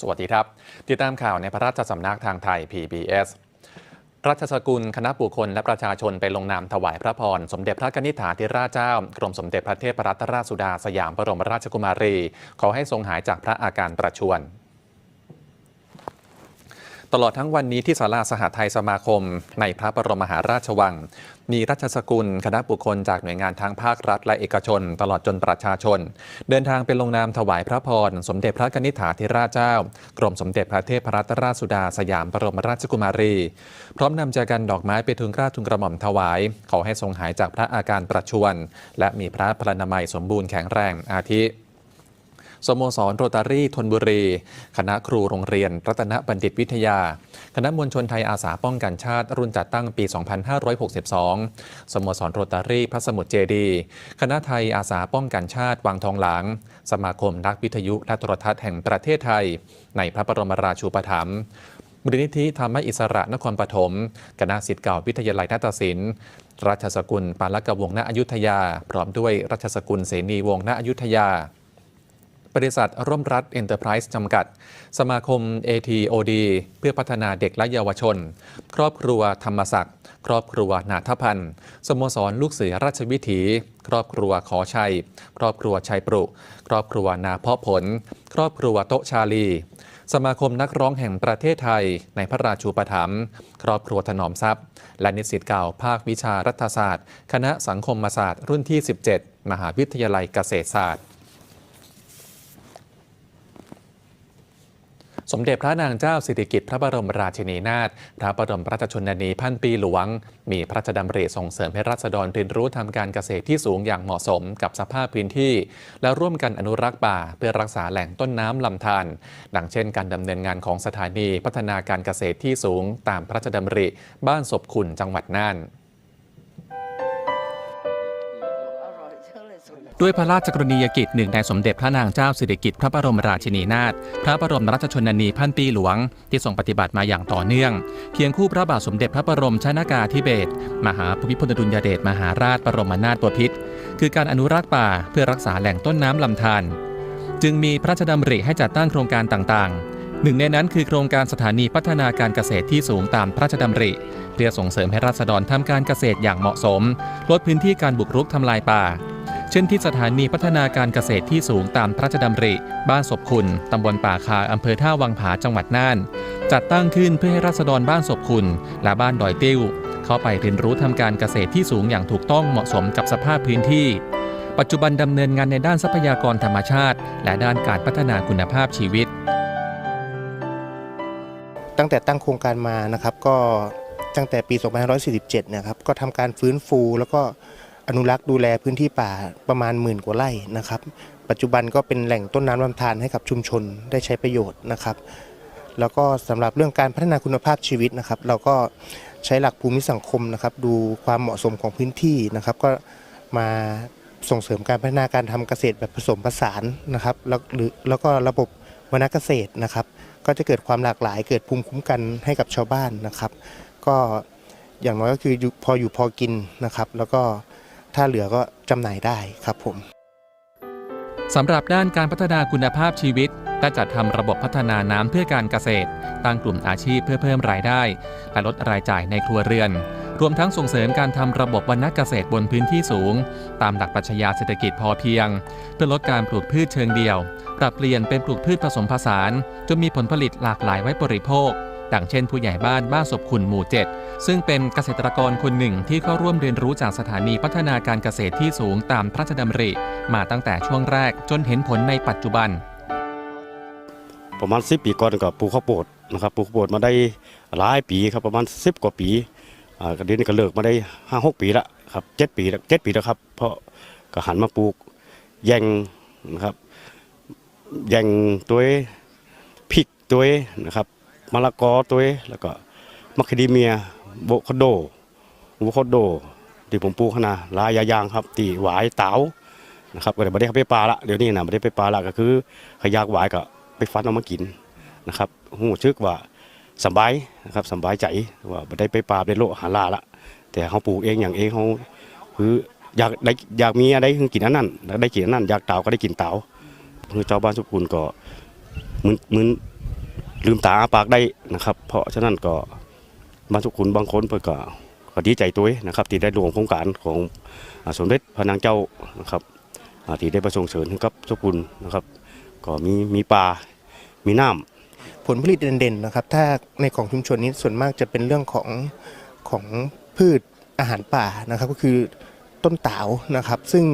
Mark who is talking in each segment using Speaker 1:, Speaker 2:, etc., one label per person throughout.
Speaker 1: สวัสดีครับ ติดตามข่าวในพระราชสำนักทางไทย PBS รัชสกุลคณะบุคคลและประชาชนไปลงนามถวายพระพร สมเด็จพระกนิษฐาธิราชเจ้า กรมสมเด็จพระเทพรัตนราชสุดาสยามบรมราชกุมารี ขอให้ทรงหายจากพระอาการประชวร ตลอดทั้งวันนี้ที่ศาลาสหไทยสมาคม ในพระบรมมหาราชวัง มีรัชสกุลคณะบุคคลจากหน่วยงานทั้งภาครัฐและเอกชน ตลอดจนประชาชน เดินทางไปลงนามถวายพระพร สมเด็จพระกนิษฐาธิราชเจ้า กรมสมเด็จพระเทพรัตนราชสุดาสยามบรมราชกุมารี พร้อมนำแจกันดอกไม้ไปทูลกล้าทูลกระหม่อมถวาย ขอให้ทรงหายจากพระอาการประชวรและมีพระพลานามัยสมบูรณ์แข็งแรงอาทิ สโมสรโรตารี่ธนบุรี คณะครูโรงเรียน รัตนบัณฑิตวิทยา คณะมวลชนไทยอาสาป้องกันชาติ รุ่นจัดตั้งปี 2562 สโมสรโรตารี่พระสมุทรเจดี คณะไทยอาสาป้องกันชาติวังทองหลาง สมาคมนักวิทยุและโทรทัศน์แห่งประเทศไทย ในพระบรมราชูปถัมภ์มูลนิธิธรรมอิสระนครปฐมคณะสิทธิ์เก่าวิทยาลัยนาฏศิลป์ราชสกุลปาลกวงณอยุธยา พร้อมด้วยราชสกุลเสนีวงณอยุธยา บริษัทร่วมรัฐเอ็นเตอร์ไพรส์จำกัด สมาคม ATOD เพื่อพัฒนาเด็กและเยาวชน ครอบครัวธรรมศักดิ์ ครอบครัวนาทพันธ์ สโมสรลูกเสือราชวิถี ครอบครัวขอชัย ครอบครัวชัยปรุ ครอบครัวนาเพาะผล ครอบครัวโตชาลี สมาคมนักร้องแห่งประเทศไทย ในพระราชูปถัมภ์ ครอบครัวถนอมทรัพย์ และนิสิตเก่าภาควิชารัฐศาสตร์ คณะสังคมศาสตร์รุ่นที่ 17 มหาวิทยาลัยเกษตรศาสตร์ สมเด็จพระนางเจ้าสิริกิติ์พระบรมราชินีนาถพระบรมราชชนนีพันปีหลวง มีพระราชดำริส่งเสริมให้รัษฎรเรียนรู้ทำการเกษตรที่สูงอย่างเหมาะสมกับสภาพพื้นที่ และร่วมกันอนุรักษ์ป่า เพื่อรักษาแหล่งต้นน้ำลำธารดังเช่น การดำเนินงานของสถานีพัฒนาการเกษตรที่สูง ตามพระราชดำริ บ้านศพขุนจังหวัดน่าน ด้วยพระราชกรณียกิจหนึ่งในสมเด็จพระนางเจ้าสิริกิติ์พระบรมราชินีนาถพระบรมราชชนนีพันปีหลวง ที่ทรงปฏิบัติมาอย่างต่อเนื่อง เคียงคู่พระบาทสมเด็จพระบรมชนากาธิเบศรมหาภูมิพลอดุลยเดชมหาราชบรมนาถบพิตรคือการอนุรักษ์ป่าเพื่อรักษาแหล่งต้นน้ำลำธารจึงมีพระราชดำริให้จัดตั้งโครงการต่างๆหนึ่งในนั้นคือโครงการสถานีพัฒนาการเกษตรที่สูงตามพระราชดำริ เพื่อส่งเสริมให้ราษฎรทำการเกษตรอย่างเหมาะสม ลดพื้นที่การบุกรุกทำลายป่า เช่นที่สถานีพัฒนาการเกษตรที่สูงตามพระราชดำริ บ้านศพคุณ ตำบลป่าคาอำเภอท่าวังผาจังหวัดน่าน จัดตั้งขึ้นเพื่อให้ราษฎรบ้านศพคุณ และบ้านดอยติ้ว เข้าไปเรียนรู้ทำการเกษตรที่สูงอย่างถูกต้องเหมาะสมกับสภาพพื้นที่ ปัจจุบันดำเนินงานในด้านทรัพยากรธรรมชาติ และด้านการพัฒนาคุณภาพชีวิต
Speaker 2: ตั้งแต่ตั้งโครงการมานะครับก็ตั้งแต่ปี 2547 นะครับ ก็ทำการฟื้นฟูแล้วก็ อนุรักษ์ดูแลพื้นที่ป่าประมาณหมื่นกว่าไร่นะครับ ปัจจุบันก็เป็นแหล่งต้นน้ำลำธารให้กับชุมชนได้ใช้ประโยชน์นะครับ แล้วก็สำหรับเรื่องการพัฒนาคุณภาพชีวิตนะครับ เราก็ใช้หลักภูมิสังคมนะครับ ดูความเหมาะสมของพื้นที่นะครับ ก็มาส่งเสริมการพัฒนาการทำเกษตรแบบผสมผสานนะครับแล้วหรือแล้วก็ระบบวรรณเกษตรนะครับ ก็จะเกิดความหลากหลายเกิดภูมิคุ้มกันให้กับชาวบ้านนะครับ ก็อย่างน้อยก็คืออยู่พออยู่พอกินนะครับ แล้วก็ ถ้าเหลือก็จำหน่ายได้ครับผม
Speaker 1: สำหรับด้านการพัฒนาคุณภาพชีวิตได้จัดทำระบบพัฒนาน้ำเพื่อการเกษตร ตั้งกลุ่มอาชีพเพื่อเพิ่มรายได้ และลดรายจ่ายในครัวเรือน รวมทั้งส่งเสริมการทำระบบวรรณเกษตรบนพื้นที่สูง ตามหลักปรัชญาเศรษฐกิจพอเพียง เพื่อลดการปลูกพืชเชิงเดี่ยว ปรับเปลี่ยนเป็นปลูกพืชผสมผสานจนมีผลผลิตหลากหลายไว้บริโภค ดังเช่นผู้ใหญ่บ้านบ้านศพขุนหมู่ 7 ซึ่งเป็นเกษตรกรคนหนึ่งที่เข้าร่วมเรียนรู้จากสถานีพัฒนาการเกษตรที่สูงตามพระราชดำริ มาตั้งแต่ช่วงแรกจนเห็นผลในปัจจุบัน
Speaker 3: ประมาณ 10 ปีก่อนก็ปลูกข้าวโพดนะครับปลูกข้าวโพดมาได้หลายปีครับประมาณ 10 กว่าปีอ่าก็เดี๋ยวนี้ก็เลิกมาได้ห้าหกปีละครับเจ็ดปีละเจ็ดปีแล้วครับ เพราะก็หันมาปลูกแยงนะครับแยงตัวพริกตัวนะครับ มะละกอตัวแล้วก็มะคาเดเมียโบคโดโบคโดที่ผมปลูกขนาดลายอย่างครับ ตีหวายเต๋านะครับก็เดี๋ยวไม่ได้ไปปลาละเดี๋ยวนี้นะไม่ได้ไปปลาละก็คือขยากหวายก็ไปฟันเอามากินนะครับหูชึกว่าสบายนะครับสบายใจว่าบ่ได้ไปปราได้โลหาลาละแต่เขาปลูกเองอย่างเองเขาคืออยากได้อยากมีอะไรกินอันนั้นได้กินอันนั้นอยากเต่าก็ได้กินเต่าคือเจ้าบ้านสุกุลก็มึนมึน ลืมตาอาปากได้นะครับ เพราะฉะนั้นก็บ้านสุกุลบางคนเพิ่นก็ก็ดีใจตัวนะครับที่ได้ร่วมโครงการของอสมเด็จพระนางเจ้านะครับที่ได้ประสงค์เสริญให้กับสุกุลนะครับ ก็มีมีปลา มีน้ำ
Speaker 2: ผลผลิตเด่นๆนะครับ ถ้าในของชุมชนนี้ส่วนมากจะเป็นเรื่องของของพืชอาหารป่านะครับก็คือต้นตานะครับ ซึ่ง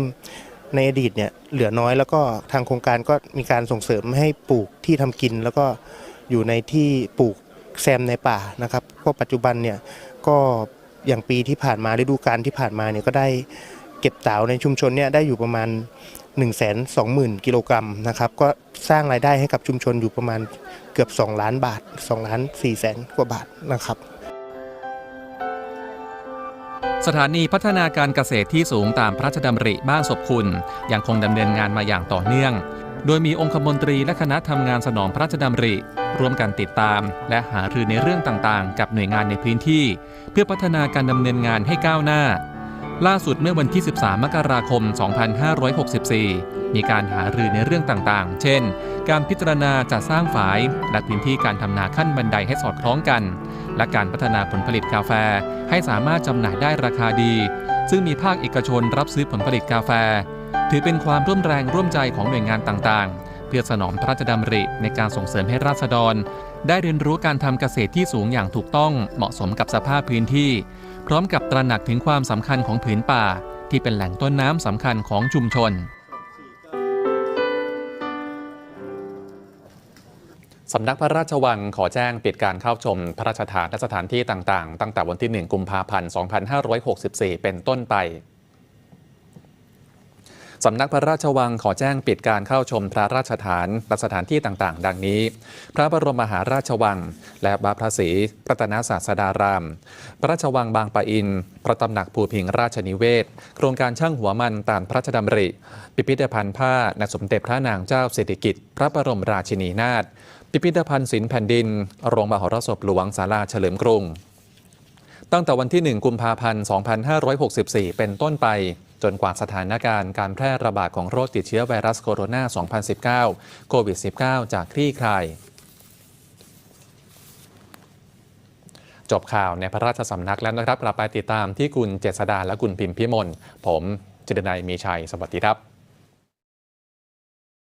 Speaker 2: ในอดีตเนี่ยเหลือน้อยแล้วก็ทางโครงการก็มีการส่งเสริมให้ปลูกที่ทำกินแล้วก็ อยู่ในที่ปลูกแซมในป่านะครับเพราะปัจจุบันเนี่ยก็อย่างปีที่ผ่านมาฤดูกาลที่ผ่านมาเนี่ยก็ได้เก็บเต๋าในชุมชนเนี่ยได้อยู่ประมาณ 1 2 0 0 0 0 กิโลกรัมนะครับก็สร้างรายได้ให้กับชุมชนอยู่ประมาณเกือบ 2 ล้านบาท2ล้าน4แสนกว่าบาทนะครับ
Speaker 1: สถานีพัฒนาการเกษตรที่สูงตามพระราชดำริบ้านศพคุณ ยังคงดำเนินงานมาอย่างต่อเนื่อง โดยมีองคมนตรีและคณะทำงานสนองพระราชดำริ ร่วมกันติดตาม และหารือในเรื่องต่างๆ กับหน่วยงานในพื้นที่ เพื่อพัฒนาการดำเนินงานให้ก้าวหน้า ล่าสุดเมื่อวันที่ 13 มกราคม 2564 มีการหารือในเรื่องต่างๆ เช่น การพิจารณาจัดสร้างฝาย และพื้นที่การทำนาขั้นบันไดให้สอดคล้องกัน และการพัฒนาผลผลิตกาแฟ ให้สามารถจำหน่ายได้ราคาดี ซึ่งมีภาคเอกชนรับซื้อผลผลิตกาแฟ ถือเป็นความร่วมแรงร่วมใจของหน่วยงานต่างๆ เพื่อสนองพระราชดำริในการส่งเสริมให้ราษฎร ได้เรียนรู้การทำเกษตรที่สูงอย่างถูกต้องเหมาะสมกับสภาพพื้นที่ พร้อมกับตระหนักถึงความสำคัญของผืนป่า ที่เป็นแหล่งต้นน้ำสำคัญของชุมชนสำนักพระราชวังขอแจ้งปิดการเข้าชมพระราชทานและสถานที่ต่างๆ ตั้งแต่วันที่ 1 กุมภาพันธ์ 2564 เป็นต้นไป สำนักพระราชวังขอแจ้งปิดการเข้าชมพระราชฐานและสถานที่ต่างๆ ดังนี้ พระบรมมหาราชวัง และบาพระศรีรัตนศาสดาราม พระราชวังบางปะอิน พระตำหนักภูพิงราชนิเวศ โครงการช่างหัวมันตามพระราชดำริ พิพิธภัณฑ์ผ้าณสมเด็จพระนางเจ้าสิริกิติ์พระบรมราชินีนาถ พิพิธภัณฑ์ศิลป์แผ่นดิน โรงมหรสพหลวงศาลาเฉลิมกรุงตั้งแต่วันที่ 1 กุมภาพันธ์ 2564 เป็นต้นไป จนกว่าสถานการณ์การแพร่ระบาดของโรคติดเชื้อไวรัสโคโรนา 2019 โควิด -19 จากคลี่คลายจบข่าวในพระราชสำนักแล้วนะครับกลับไปติดตามที่คุณเจษดาและคุณพิมพิมลผมจิตนายมีชัย สวัสดีครับ